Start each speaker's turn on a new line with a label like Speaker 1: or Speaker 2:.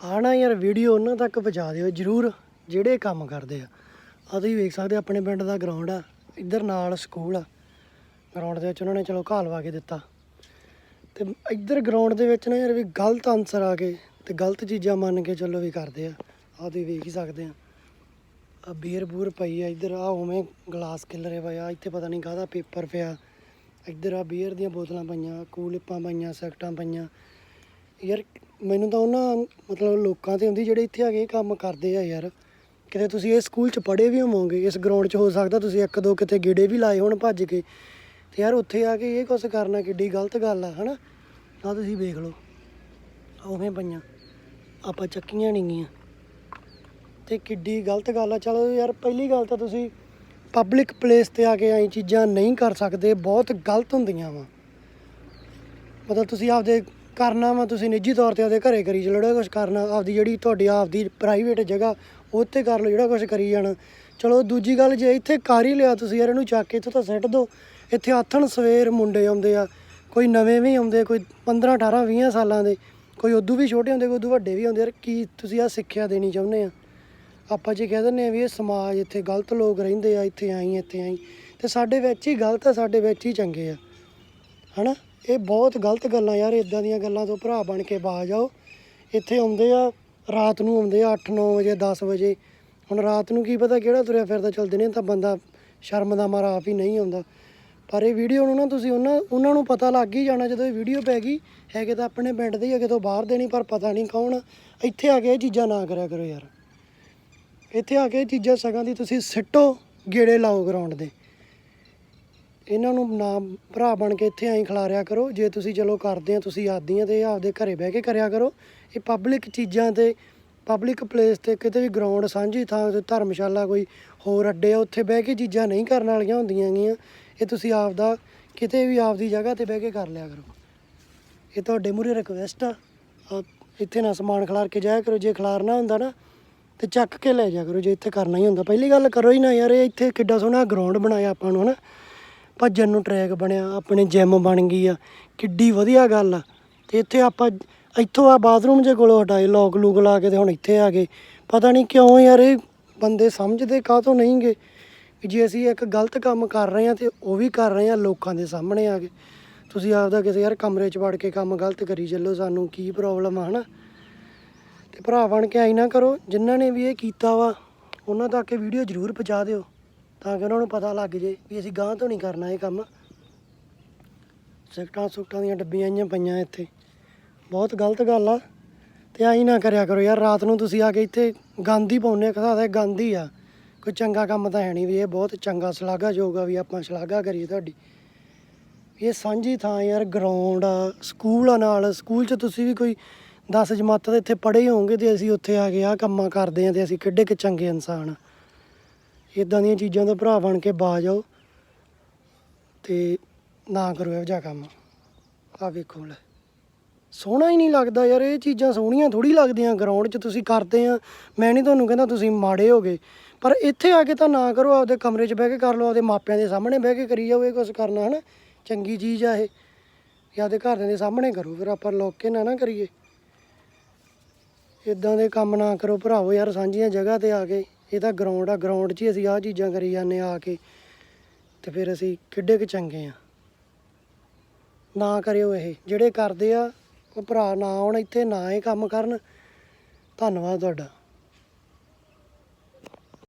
Speaker 1: ਆਣਾ ਯਾਰ ਵੀਡੀਓ ਉਹਨਾਂ ਤੱਕ ਪਹੁੰਚਾ ਦਿਓ, ਜਰੂਰ, ਜਿਹੜੇ ਕੰਮ ਕਰਦੇ ਆ। ਆ ਤੁਸੀਂ ਵੇਖ ਸਕਦੇ ਆਪਣੇ ਪਿੰਡ ਦਾ ਗਰਾਊਂਡ ਆ, ਇੱਧਰ ਨਾਲ ਸਕੂਲ ਆ। ਗਰਾਊਂਡ ਦੇ ਵਿੱਚ ਉਹਨਾਂ ਨੇ ਚਲੋ ਘਾਹ ਲਵਾ ਕੇ ਦਿੱਤਾ। ਤੇ ਇੱਧਰ ਗਰਾਊਂਡ ਦੇ ਵਿੱਚ ਨਾ ਯਾਰ ਵੀ ਗਲਤ ਆਨਸਰ ਆ ਕੇ ਤੇ ਗਲਤ ਚੀਜ਼ਾਂ ਮੰਨ ਕੇ ਚਲੋ ਵੀ ਕਰਦੇ ਆ। ਆ ਤੁਸੀਂ ਵੇਖ ਹੀ ਸਕਦੇ ਆ। ਆ ਬੀਅਰ ਬੂਰ ਪਈ ਆ ਇੱਧਰ ਆ ਉਵੇਂ ਗਲਾਸ ਕਿੱਲਰੇ ਪਏ ਇੱਥੇ ਪਤਾ ਨਹੀਂ ਕਾਹਦਾ ਪੇਪਰ ਪਿਆ। ਇੱਧਰ ਆ ਬੀਅਰ ਦੀਆਂ ਬੋਤਲਾਂ ਪਈਆਂ, ਕੂਲਿਪਾਂ ਪਈਆਂ, ਸੈਕਟਾਂ ਪਈਆਂ। ਯਾਰ, ਮੈਨੂੰ ਤਾਂ ਉਹਨਾਂ, ਮਤਲਬ ਲੋਕਾਂ ਤੇ ਹੁੰਦੀ ਜਿਹੜੇ ਇੱਥੇ ਆ ਕੇ ਇਹ ਕੰਮ ਕਰਦੇ ਆ ਯਾਰ। ਕਿਤੇ ਤੁਸੀਂ ਇਹ ਸਕੂਲ 'ਚ ਪੜ੍ਹੇ ਵੀ ਹੋਵੋਗੇ, ਇਸ ਗਰਾਊਂਡ 'ਚ ਹੋ ਸਕਦਾ ਤੁਸੀਂ ਇੱਕ ਦੋ ਕਿਤੇ ਗੇੜੇ ਵੀ ਲਾਏ ਹੋਣ ਭੱਜ ਕੇ। ਤੇ ਯਾਰ ਉੱਥੇ ਆ ਕੇ ਇਹ ਕੁਛ ਕਰਨਾ ਕਿੱਡੀ ਗਲਤ ਗੱਲ ਆ, ਹਨਾ? ਆ ਤੁਸੀਂ ਵੇਖ ਲਓ ਆਹ ਉਵੇਂ ਪਈਆਂ, ਆਪਾਂ ਚੱਕੀਆਂ ਨਹੀਂ ਗੀਆਂ। ਤੇ ਕਿੱਡੀ ਗਲਤ ਗੱਲ ਆ, ਚਲੋ ਯਾਰ ਪਹਿਲੀ ਗੱਲ ਤਾਂ ਤੁਸੀਂ ਪਬਲਿਕ ਪਲੇਸ ਤੇ ਆ ਕੇ ਐਂ ਚੀਜ਼ਾਂ ਨਹੀਂ ਕਰ ਸਕਦੇ, ਬਹੁਤ ਗਲਤ ਹੁੰਦੀਆਂ ਵਾ। ਮਤਲਬ ਤੁਸੀਂ ਆਪਦੇ ਕਰਨਾ ਵਾ, ਤੁਸੀਂ ਨਿੱਜੀ ਤੌਰ ਤੇ ਆਪਦੇ ਘਰੇ ਕਰੀ ਚਲੋ, ਜਿਹੜਾ ਕੁਝ ਕਰਨਾ, ਆਪਦੀ ਜਿਹੜੀ ਤੁਹਾਡੀ, ਆਪਦੀ ਪ੍ਰਾਈਵੇਟ ਜਗ੍ਹਾ ਉੱਥੇ ਕਰ ਲਓ, ਜਿਹੜਾ ਕੁਝ ਕਰੀ ਜਾਣਾ। ਚਲੋ, ਦੂਜੀ ਗੱਲ ਜੇ ਇੱਥੇ ਕਰ ਹੀ ਲਿਆ ਤੁਸੀਂ ਯਾਰ, ਇਹਨੂੰ ਚੱਕ ਕੇ ਇੱਥੋਂ ਤਾਂ ਸਿੱਟ ਦਿਓ ਇੱਥੇ ਆਥਣ ਸਵੇਰ ਮੁੰਡੇ ਆਉਂਦੇ ਆ, ਕੋਈ ਨਵੇਂ ਵੀ ਆਉਂਦੇ, ਕੋਈ 15 18 20 ਸਾਲਾਂ ਦੇ, ਕੋਈ ਉਦੋਂ ਵੀ ਛੋਟੇ ਹੁੰਦੇ, ਕੋਈ ਉਦੋਂ ਵੱਡੇ ਵੀ ਹੁੰਦੇ ਯਾਰ ਕੀ ਤੁਸੀਂ ਆ ਸਿੱਖਿਆ ਦੇਣੀ ਚਾਹੁੰਦੇ ਆ? ਆਪਾਂ ਜੇ ਕਹਿ ਦਿੰਦੇ ਆ ਵੀ ਇਹ ਸਮਾਜ, ਇੱਥੇ ਗਲਤ ਲੋਕ ਰਹਿੰਦੇ ਆ, ਇੱਥੇ ਆਈ ਇੱਥੇ ਆਈ, ਤੇ ਸਾਡੇ ਵਿੱਚ ਹੀ ਗਲਤ ਆ, ਸਾਡੇ ਵਿੱਚ ਹੀ ਚੰਗੇ ਆ। ਹਨਾ? ਇਹ ਬਹੁਤ ਗਲਤ ਗੱਲਾਂ ਯਾਰ ਇਦਾਂ ਦੀਆਂ ਗੱਲਾਂ ਤੋਂ ਭਰਾ ਬਣ ਕੇ ਬਾਜ ਜਾਓ। ਇੱਥੇ ਆਉਂਦੇ ਆ, ਰਾਤ ਨੂੰ ਆਉਂਦੇ ਆ 8-9 ਵਜੇ 10 ਵਜੇ। ਹੁਣ ਰਾਤ ਨੂੰ ਕੀ ਪਤਾ ਕਿਹੜਾ ਤੁਰਿਆ ਫਿਰਦਾ ਚੱਲ ਨੇ ਤਾਂ ਬੰਦਾ ਸ਼ਰਮ ਦਾ ਮਾਰਾ ਆਪ ਹੀ ਨਹੀਂ ਆਉਂਦਾ। ਪਰ ਇਹ ਵੀਡੀਓ ਨੂੰ ਨਾ ਤੁਸੀਂ ਉਹਨਾਂ ਉਹਨਾਂ ਨੂੰ ਪਤਾ ਲੱਗ ਹੀ ਜਾਣਾ ਜਦੋਂ ਇਹ ਵੀਡੀਓ ਪੈ ਗਈ। ਹੈਗੇ ਤਾਂ ਆਪਣੇ ਪਿੰਡ ਦੇ ਹੀ ਹੈਗੇ ਤੋਂ ਬਾਹਰ ਦੇ ਨਹੀਂ, ਪਰ ਪਤਾ ਨਹੀਂ ਕੌਣ ਇੱਥੇ ਆ ਕੇ ਇਹ ਚੀਜ਼ਾਂ ਨਾ ਕਰਿਆ ਕਰੋ ਯਾਰ। ਇੱਥੇ ਆ ਕੇ ਇਹ ਚੀਜ਼ਾਂ ਸਗਾਂ ਦੀ ਤੁਸੀਂ ਸਿੱਟੋ, ਗੇੜੇ ਲਾਓ ਗਰਾਊਂਡ ਦੇ। ਇਹਨਾਂ ਨੂੰ ਨਾ ਭਰਾ ਬਣ ਕੇ ਇੱਥੇ ਐਂ ਖਿਲਾਰਿਆ ਕਰੋ, ਜੇ ਤੁਸੀਂ ਚਲੋ ਕਰਦੇ ਆ, ਤੁਸੀਂ ਆਦੀਆਂ ਤੇ ਇਹ ਆਪਦੇ ਘਰੇ ਬਹਿ ਕੇ ਕਰਿਆ ਕਰੋ। ਇਹ ਪਬਲਿਕ ਚੀਜ਼ਾਂ ਤੇ ਪਬਲਿਕ ਪਲੇਸ ਤੇ ਕਿਤੇ ਵੀ ਗਰਾਊਂਡ ਸਾਂਝੀ ਥਾਂ ਤੇ ਧਰਮਸ਼ਾਲਾ ਕੋਈ ਹੋਰ ਅੱਡੇ ਆ, ਉੱਥੇ ਬਹਿ ਕੇ ਚੀਜ਼ਾਂ ਨਹੀਂ ਕਰਨ ਵਾਲੀਆਂ ਹੁੰਦੀਆਂ ਗੀਆਂ ਇਹ ਤੁਸੀਂ ਆਪਦਾ ਕਿਤੇ ਵੀ ਆਪਦੀ ਜਗ੍ਹਾ ਤੇ ਬਹਿ ਕੇ ਕਰ ਲਿਆ ਕਰੋ। ਇਹ ਤੁਹਾਡੇ ਮੂਹਰੇ ਰਿਕਵੈਸਟ ਆ। ਆ ਇੱਥੇ ਨਾ ਸਮਾਨ ਖਿਲਾਰ ਕੇ ਜਾਇਆ ਕਰੋ, ਜੇ ਖਿਲਾਰਨਾ ਹੁੰਦਾ ਨਾ, ਤੇ ਚੱਕ ਕੇ ਲੈ ਜਾ ਕਰੋ, ਜੇ ਇੱਥੇ ਕਰਨਾ ਹੀ ਹੁੰਦਾ। ਪਹਿਲੀ ਗੱਲ ਕਰੋ ਹੀ ਨਾ ਯਾਰ, ਇਹ ਇੱਥੇ ਕਿੱਡਾ ਸੋਹਣਾ ਗਰਾਊਂਡ ਬਣਾਇਆ ਆਪਾਂ ਨੂੰ, ਹਨਾ? ਭੱਜਣ ਨੂੰ ਟਰੈਕ ਬਣਿਆ, ਆਪਣੇ ਜਿਮ ਬਣ ਗਈ ਆ। ਕਿੱਡੀ ਵਧੀਆ ਗੱਲ ਆ। ਤੇ ਇੱਥੇ ਆਪਾਂ, ਇੱਥੋਂ ਆ ਬਾਥਰੂਮ ਜੇ ਕੋਲੋਂ ਹਟਾਏ ਲੋਕ ਲੂਕ ਲਾ ਕੇ ਤੇ ਹੁਣ ਇੱਥੇ ਆ ਗਏ। ਪਤਾ ਨਹੀਂ ਕਿਉਂ ਯਾਰ, ਇਹ ਬੰਦੇ ਸਮਝਦੇ ਕਾਹਤੋਂ ਨਹੀਂਗੇ? ਕਿ ਜੇ ਅਸੀਂ ਇੱਕ ਗਲਤ ਕੰਮ ਕਰ ਰਹੇ ਆ ਤੇ ਉਹ ਵੀ ਕਰ ਰਹੇ ਆ, ਲੋਕਾਂ ਦੇ ਸਾਹਮਣੇ ਆ ਕੇ। ਤੁਸੀਂ ਆਪਦਾ ਕਿਸੇ ਯਾਰ ਕਮਰੇ 'ਚ ਵੜ ਕੇ ਕੰਮ ਗਲਤ ਕਰੀ ਚੱਲੋ, ਸਾਨੂੰ ਕੀ ਪ੍ਰੋਬਲਮ ਆ, ਹਨਾ? ਤੇ ਭਰਾ ਬਣ ਕੇ ਆਈ ਨਾ ਕਰੋ, ਜਿਨ੍ਹਾਂ ਨੇ ਵੀ ਇਹ ਕੀਤਾ ਵਾ, ਉਹਨਾਂ ਤੱਕ ਇਹ ਵੀਡੀਓ ਜ਼ਰੂਰ ਪਹੁੰਚਾ ਦਿਓ। ਤਾਂ ਕਿ ਉਹਨਾਂ ਨੂੰ ਪਤਾ ਲੱਗ ਜੇ ਵੀ ਅਸੀਂ ਗਾਂਹ ਤੋਂ ਨਹੀਂ ਕਰਨਾ ਇਹ ਕੰਮ। ਸਿਗਰਟਾਂ ਸੁਗਟਾਂ ਦੀਆਂ ਡੱਬੀਆਂ ਆਈਆਂ ਪਈਆਂ ਇੱਥੇ। ਬਹੁਤ ਗਲਤ ਗੱਲ ਆ। ਤੇ ਆਈ ਨਾ ਕਰਿਆ ਕਰੋ ਯਾਰ, ਰਾਤ ਨੂੰ ਤੁਸੀਂ ਆ ਕੇ ਇੱਥੇ ਗੰਦ ਹੀ ਪਾਉਂਦੇ ਖਦਾ ਗੰਦ ਹੀ ਆ। ਕੋਈ ਚੰਗਾ ਕੰਮ ਤਾਂ ਹੈ ਨਹੀਂ ਵੀ ਇਹ ਬਹੁਤ ਚੰਗਾ ਸ਼ਲਾਘਾਯੋਗ ਆ ਵੀ ਆਪਾਂ ਸ਼ਲਾਘਾ ਕਰੀਏ ਤੁਹਾਡੀ। ਇਹ ਸਾਂਝੀ ਥਾਂ ਯਾਰ ਗਰਾਊਂਡ ਆ ਸਕੂਲ ਆ ਨਾਲ। ਸਕੂਲ 'ਚ ਤੁਸੀਂ ਵੀ ਕੋਈ 10 ਜਮਾਤਾਂ ਦੇ ਇੱਥੇ ਪੜ੍ਹੇ ਹੋਵੋਗੇ ਤੇ ਅਸੀਂ ਉੱਥੇ ਆ ਕੇ ਆ ਕੰਮਾਂ ਕਰਦੇ ਆ ਤੇ ਅਸੀਂ ਕਿੱਡੇ ਕਿ ਚੰਗੇ ਇਨਸਾਨ ਆ। ਇਦਾਂ ਦੀਆਂ ਚੀਜ਼ਾਂ ਤੋਂ ਭਰਾ ਬਣ ਕੇ ਬਾਜ ਆਓ ਤੇ ਨਾ ਕਰੋ ਇਹੋ ਜਿਹਾ ਕੰਮ। ਆ ਵੇਖੋ ਲੈ। ਸੋਹਣਾ ਹੀ ਨਹੀਂ ਲੱਗਦਾ ਯਾਰ, ਇਹ ਚੀਜ਼ਾਂ ਸੋਹਣੀਆਂ ਥੋੜੀ ਲੱਗਦੀਆਂ ਗਰਾਊਂਡ 'ਚ ਤੁਸੀਂ ਕਰਦੇ ਆ। ਮੈਂ ਨਹੀਂ ਤੁਹਾਨੂੰ ਕਹਿੰਦਾ ਤੁਸੀਂ ਮਾੜੇ ਹੋਗੇ, ਪਰ ਇੱਥੇ ਆ ਕੇ ਤਾਂ ਨਾ ਕਰੋ, ਆਪਦੇ ਕਮਰੇ 'ਚ ਬਹਿ ਕੇ ਕਰ ਲਓ, ਆਪਦੇ ਮਾਪਿਆਂ ਦੇ ਸਾਹਮਣੇ ਬਹਿ ਕੇ ਕਰੀ ਜਾਓ, ਇਹ ਕੁਝ ਕਰਨਾ ਹਨਾ। ਚੰਗੀ ਚੀਜ਼ ਆ ਇਹ। ਜਾਂ ਆਪਦੇ ਘਰਦਿਆਂ ਦੇ ਸਾਹਮਣੇ ਕਰੋ, ਫਿਰ ਆਪਾਂ ਲੋਕ ਕੇ ਨਾ ਨਾ ਕਰੀਏ। ਇਦਾਂ ਦੇ ਕੰਮ ਨਾ ਕਰੋ, ਭਰਾਵੋ ਯਾਰ, ਸਾਂਝੀਆਂ ਜਗ੍ਹਾ ਤੇ ਆ ਕੇ। ਇਹ ਤਾਂ ਗਰਾਊਂਡ ਆ ਗਰਾਊਂਡ 'ਚ ਹੀ ਅਸੀਂ ਆਹ ਚੀਜ਼ਾਂ ਕਰੀ ਜਾਂਦੇ ਆ ਕੇ। ਤੇ ਫਿਰ ਅਸੀਂ ਕਿੱਡੇ ਕੁ ਚੰਗੇ ਆ ਨਾ ਕਰਿਓ ਇਹ, ਜਿਹੜੇ ਕਰਦੇ ਆ, ਉਹ ਭਰਾ ਨਾ ਆਉਣ ਇੱਥੇ, ਨਾ ਇਹ ਕੰਮ ਕਰਨ। ਧੰਨਵਾਦ ਤੁਹਾਡਾ।